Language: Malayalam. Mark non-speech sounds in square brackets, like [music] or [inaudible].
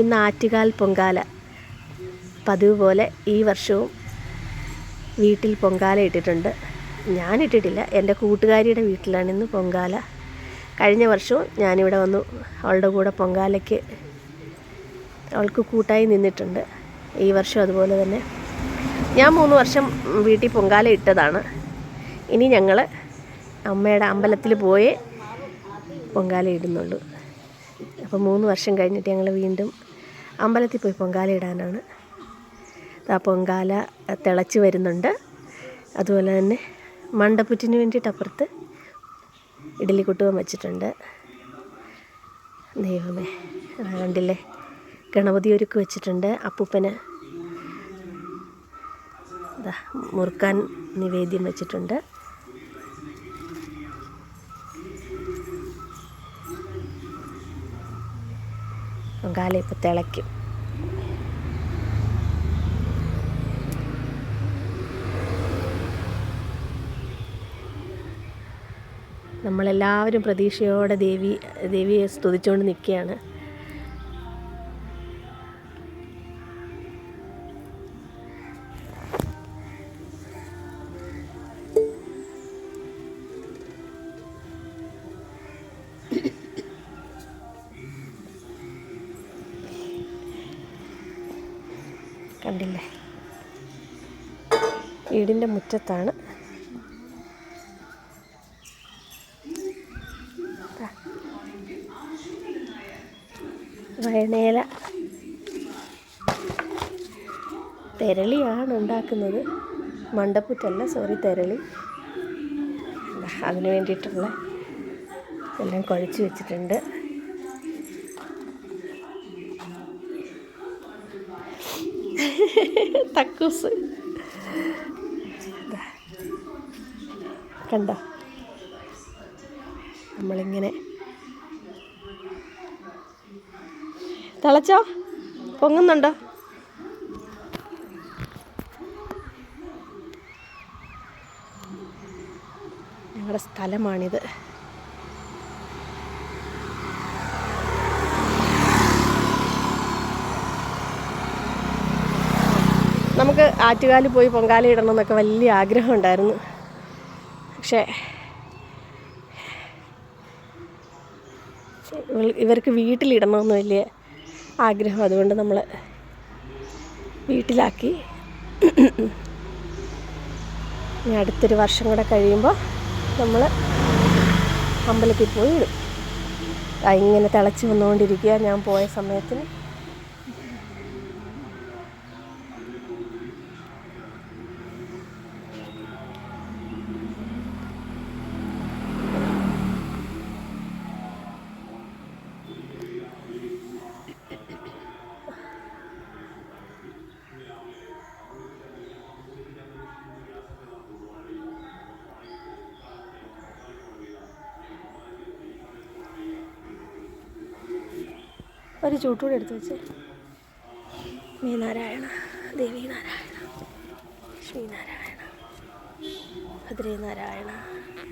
ഇന്ന് ആറ്റുകാൽ പൊങ്കാല. പതിവ് പോലെ ഈ വർഷവും വീട്ടിൽ പൊങ്കാല ഇട്ടിട്ടുണ്ട്. ഞാൻ ഇട്ടിട്ടില്ല. എന്റെ കൂട്ടുകാരിയുടെ വീട്ടിലാണ് ഇന്ന് പൊങ്കാല. കഴിഞ്ഞ വർഷവും ഞാനിവിടെ വന്നു. അവളുടെ കൂടെ പൊങ്കാലയ്ക്ക് അവൾക്ക് കൂട്ടായി നിന്നിട്ടുണ്ട്. ഈ വർഷം അതുപോലെ തന്നെ. ഞാൻ മൂന്ന് വർഷം വീട്ടിൽ പൊങ്കാല ഇട്ടതാണ്. ഇനി ഞങ്ങൾ അമ്മയുടെ അമ്പലത്തിൽ പോയേ പൊങ്കാല ഇടുന്നുള്ളൂ. അപ്പോൾ മൂന്ന് വർഷം കഴിഞ്ഞിട്ട് ഞങ്ങൾ വീണ്ടും അമ്പലത്തിൽ പോയി പൊങ്കാല ഇടാനാണ്. ആ പൊങ്കാല തിളച്ച് വരുന്നുണ്ട്. അതുപോലെ തന്നെ മണ്ടപ്പുറ്റിന് വേണ്ടിയിട്ട് അപ്പുറത്ത് ഇഡലി കുട്ടുവം വെച്ചിട്ടുണ്ട്. ദൈവമേ കണ്ടില്ലേ? ഗണപതി ഒരുക്ക് വെച്ചിട്ടുണ്ട് അപ്പൂപ്പന്. മുറുക്കാൻ നിവേദ്യം വെച്ചിട്ടുണ്ട്. പൊങ്കാല ഇപ്പോൾ തിളയ്ക്കും. നമ്മളെല്ലാവരും പ്രതീക്ഷയോടെ ദേവി ദേവിയെ സ്തുതിച്ചുകൊണ്ട് നിൽക്കുകയാണ്. കണ്ടില്ലേ? വീടിന്റെ മുറ്റത്താണ്. വയനേല തെരളിയാണ് ഉണ്ടാക്കുന്നത്. മണ്ടപ്പുറ്റല്ല സോറി തെരളി. അതിന് വേണ്ടിയിട്ടുള്ള എല്ലാം കുഴച്ച് വെച്ചിട്ടുണ്ട്. [laughs] തക്കൂസ്. കണ്ടോ? നമ്മളിങ്ങനെ തിളച്ചോ? പൊങ്ങുന്നുണ്ടോ? ഞങ്ങളുടെ സ്ഥലമാണിത്. നമുക്ക് ആറ്റുകാലിൽ പോയി പൊങ്കാല ഇടണം എന്നൊക്കെ വലിയ ആഗ്രഹം ഉണ്ടായിരുന്നു. പക്ഷേ ഇവർക്ക് വീട്ടിലിടണമെന്ന് വലിയ ആഗ്രഹം അതുകൊണ്ട് നമ്മൾ വീട്ടിലാക്കി. ഇനി അടുത്തൊരു വർഷം കൂടെ കഴിയുമ്പോൾ നമ്മൾ അമ്പലത്തിൽ പോയി ഇടും. ഇങ്ങനെ തിളച്ച് വന്നുകൊണ്ടിരിക്കുക ഞാൻ പോയ സമയത്തിന്. ഒരു ചൂട്ടുകൂടി എടുത്ത് വെച്ച്. ശ്രീനാരായണ ദേവി നാരായണ ശ്രീനാരായണ ഭദ്രേ നാരായണ